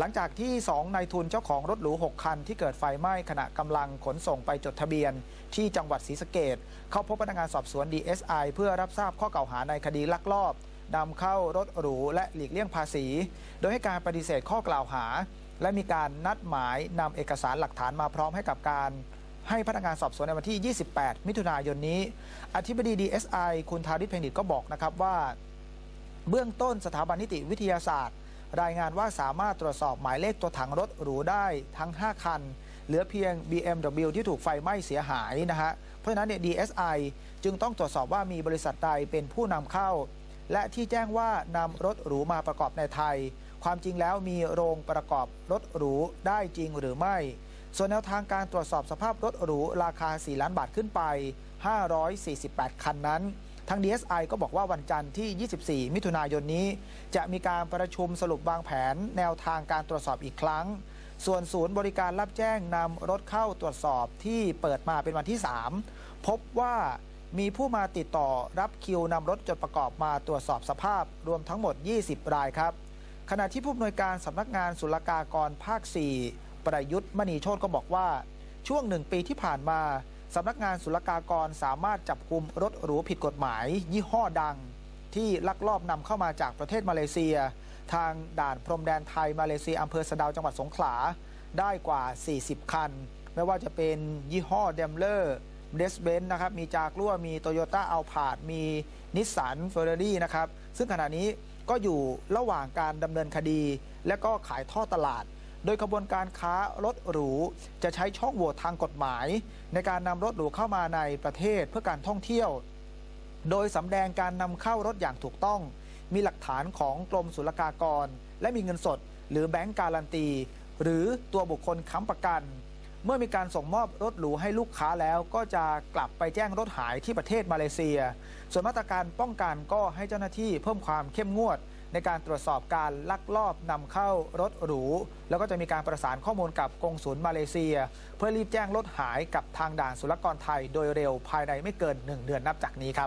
หลังจากที่ 2 นายทุนเจ้าของรถหรู 6 คัน ที่เกิดไฟไหม้ขณะกำลังขนส่งไปจดทะเบียน ที่จังหวัดศรีสะเกดเข้าพบพนักงานสอบสวน DSI เพื่อรับทราบข้อกล่าวหาในคดีลักลอบนำเข้ารถหรูและหลีกเลี่ยงภาษี โดยให้การปฏิเสธข้อกล่าวหา และมีการนัดหมายนำเอกสารหลักฐานมาพร้อมให้กับการให้พนักงานสอบสวนในวันที่ 28 มิถุนายนนี้ อธิบดี DSI คุณทาริศเพ็งดิตก็บอกนะครับว่า เบื้องต้นสถาบันนิติวิทยาศาสตร์ รายงานว่าสามารถตรวจสอบหมายเลขตัวถังรถหรูได้ทั้ง 5 คัน เหลือเพียง BMW ที่ถูกไฟไหม้เสียหายนะฮะ เพราะฉะนั้นเนี่ย DSI จึงต้องตรวจสอบว่ามีบริษัทใดเป็นผู้นำเข้า และที่แจ้งว่านำรถหรูมาประกอบในไทย ความจริงแล้วมีโรงประกอบรถหรูได้จริงหรือไม่ ส่วนแนวทางการตรวจสอบสภาพรถหรูราคา 4 ล้านบาทขึ้นไป 548 คันนั้น ทาง DSI ก็บอกว่าวันจันทร์ที่ 24 มิถุนายนนี้ จะมีการประชุมสรุปวางแผน แนวทางการตรวจสอบอีกครั้ง ส่วนศูนย์บริการรับแจ้งนำรถเข้าตรวจสอบที่เปิดมาเป็นวันที่ 3 พบว่ามีผู้มาติดต่อรับคิวนำรถจดประกอบมาตรวจสอบสภาพรวมทั้งหมด 20 รายครับ ขณะที่ผู้อำนวยการสำนักงานศุลกากรภาค 4 ประยุทธ์มณีโชตก็บอกว่า ช่วงหนึ่งปีที่ผ่านมา สำนักงานศุลกากรสามารถจับกลุ่มรถหรูผิดกฎหมาย ยี่ห้อดัง ที่ลักลอบนำเข้ามาจากประเทศมาเลเซีย ทางด่านพรมแดนไทยมาเลเซียอำเภอสะเดาวจังหวัดสงขลาได้กว่า 40 คัน ไม่ว่าจะเป็นยี่ห้อเดมเลอร์เดสเบนนะครับ มีจากรั่วมีโตโยต้าอัลพาดมีนิสสันเฟอร์รารี่นะครับ ซึ่งขณะนี้ก็อยู่ระหว่างการดำเนินคดี และก็ขายท่อตลาด ดยขบวนการค้ารถหรู จะใช้ช่องโหว่ทางกฎหมาย ในการนำรถหรูเข้ามาในประเทศเพื่อการท่องเที่ยว โดยสำแดงการนำเข้ารถอย่างถูกต้อง มีหลักฐานของกรมศุลกากร และมีเงินสด หรือแบงก์การันตี หรือตัวบุคคลค้ำประกัน เมื่อมีการส่งมอบรถหรูให้ลูกค้าแล้ว ก็จะกลับไปแจ้งรถหายที่ประเทศมาเลเซีย ส่วนมาตรการป้องกันก็ให้เจ้าหน้าที่เพิ่มความเข้มงวด ในการตรวจสอบการลักลอบนำเข้ารถหรู แล้วก็จะมีการประสานข้อมูลกับกงศูนย์มาเลเซีย เพื่อรีบแจ้งรถหายกับทางด่านศุลกากรไทยโดยเร็วภายในไม่เกิน 1 เดือนนับจากนี้ครับ